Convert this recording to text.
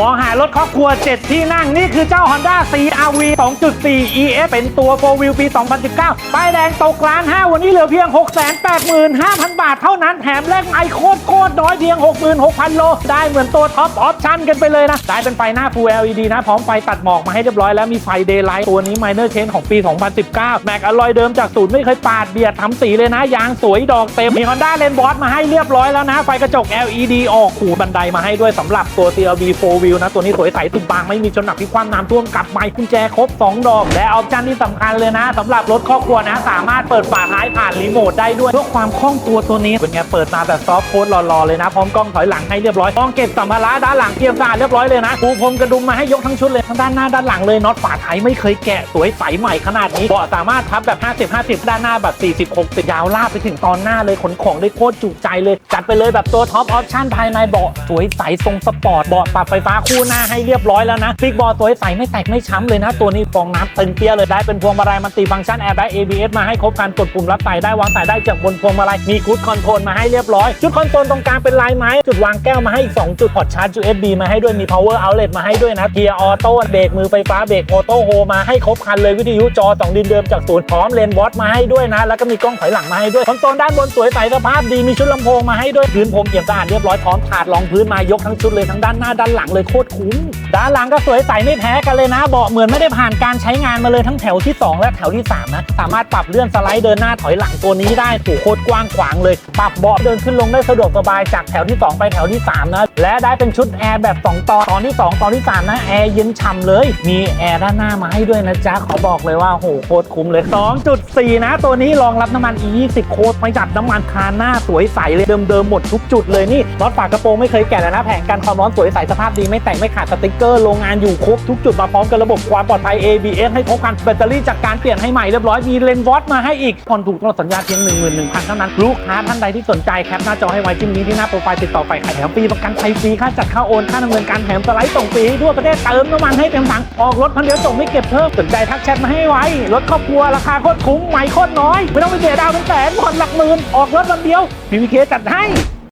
มองหารถครอบครัว 7 ที่นั่ง นี่คือเจ้า Honda CRV 2.4 ES เป็นตัว 4 Wheel ปี 2019 ป้ายแดงตกล้าน 5 วันนี้เหลือเพียง 685,000 บาทเท่านั้น แถมแลกไอโคตรโคตรน้อยเพียง 66,000 โล ได้เหมือนตัวท็อปออปชั่นกันไปเลยนะ ได้เป็นไฟหน้า Full LED นะ พร้อมไฟตัดหมอกมาให้เรียบร้อยแล้วมีไฟ Daylight ตัวนี้ Minor Change ของปี 2019 แม็กอลอยเดิมจากศูนย์ไม่เคยปาดเบียดทำสีเลยนะ ยางสวยดอกเต็ม มี Honda l a n b o s มาให้เรียบร้อยแล้วนะ ไฟกระจก LED ออกขู่บันไดมาให้ด้วยสำหรับตัว CRV 4 Wheel นะ ตัวนี้สวยใสตุบบางไม่มีชนหนักที่ความน้ำท่วมกับไม้กุญแจครบ 2 ดอก และออปชั่นที่สำคัญเลยนะสำหรับรถครอบครัวนะ สามารถเปิดฝาท้ายผ่านรีโมทได้ด้วยเพื่อความคล่องตัวตัวนี้เป็นไงเปิดมาแบบซอฟต์โค้ดรอๆเลยนะพร้อมกล้องถอยหลังให้เรียบร้อยกล้องเก็บสัมภาระด้านหลังเตรียมสะอาดเรียบร้อยเลยนะปูพรมกระดุมมาให้ยกทั้งชุดเลยทั้งด้านหน้าด้านหลังเลยน็อตฝาท้ายไม่เคยแกะสวยใสใหม่ขนาดนี้เบาะสามารถพับแบบ 50 50 ด้านหน้าแบบ40 60ยาวลากไปถึงตอนหน้าเลยขนของได้โคตรจุใจเลยจัดไปเลยแบบตัวท็อปออปชั่นภายในเบาะสวยใสทรงสปอร์ตเบาะปรับไฟฟ้าาคู่หน้าให้เรียบร้อยแล้วนะฟิกบอร์ดสวยใส่ไม่แตกไม่ช้ำเลยนะ ตัวนี้ฟองน้ำตึงเปี้ยเลยได้เป็นพวงมาลัยมันติฟังก์ชันแอร์แบ็ก ABS มาให้ครบการกดปุ่มรับสายได้วางสายได้จากบนพวงมาลัยมีคูดคอนโทรลมาให้เรียบร้อย จุดคอนโทรลตรงกลางเป็นลายไม้ จุดวางแก้วมาให้อีก2จุดพอร์ตชาร์จ USB มาให้ด้วยมี power outlet มาให้ด้วยนะเกียร์ออโต้เบรกมือไฟฟ้าเบรกออโต้โฮมาให้ครบคันเลยวิทยุจอสองดินเดิมจากศูนย์พร้อมเลนวอตมาให้ด้วยนะ แล้วก็มีกล้องถอยหลังมาให้ด้วยคอนโซลด้านบนสวยใสสภาพดีมีชุดลำโพงมาให้ด้วยพื้นพรมเอี่ยมสะอาดเรียบร้อยพร้อมถาดรองพื้นมายกทั้งชุดเลยทั้งด้านหน้าด้านหลังเลยโคตรคุ้มด้านหลังก็สวยใสไม่แพ้กันเลยนะ เบาะเหมือนไม่ได้ผ่านการใช้งานมาเลยทั้งแถวที่ 2 และแถวที่ 3 นะ สามารถปรับเลื่อนสไลด์เดินหน้าถอยหลังตัวนี้ได้ถูกโคตรกว้างขวางเลย ปรับเบาะเดินขึ้นลงได้สะดวกสบายจากแถวที่ 2 ไปแถวที่ 3 นะ และได้เป็นชุดแอร์แบบ 2 ตอนตอนที่ 2 ตอนที่ 3 นะแอร์เย็นฉ่ำเลย มีแอร์ด้านหน้ามาให้ด้วยนะจ๊ะขอบอกเลยว่าโหโคตรคุ้มเลย 2.4 นะ ตัวนี้รองรับน้ำมัน E20 โคตรประหยัดน้ำมันคาหน้าสวยใสเลยเดิมๆหมดทุกจุดเลยนี่น็อตฝากระโปรงไม่เคยแกะเลยนะแผงกันความร้อนสวยใสสภาพดีไม่แตกไม่ขาดสติ๊กเกอร์โรงงานอยู่ครบทุกจุดมาพร้อมกับระบบความปลอดภัย ABS ให้ครบคันแบตเตอรี่จากการเปลี่ยนให้ใหม่เรียบร้อยมีเลนวอตมาให้อีกผ่อนถูกตลอดสัญญาเพียง 11,000เท่านั้นลูกค้าท่านใดที่สนใจแคปหน้าจอให้ไว้จิ้มนี้ที่หน้าโปรไฟล์ติดต่อไปขายแถมฟรีประกันภัยฟรีค่าจัดค่าโอนค่าดำเนินการแถมสไลด์ส่งฟรีทั่วประเทศเติมน้ำมันให้เต็มถังออกรถพันเดียวส่งไม่เก็บเพิ่มสนใจทักแชทมาให้ไว้รถครอบครัวราคาโคตรคุ้มใหม่โคตรน้อย ไม่ต้องไปเสียดาวเป็นแสนผ่อนหลักหมื่นออกรถวันเดียวพีวีเคจัดให้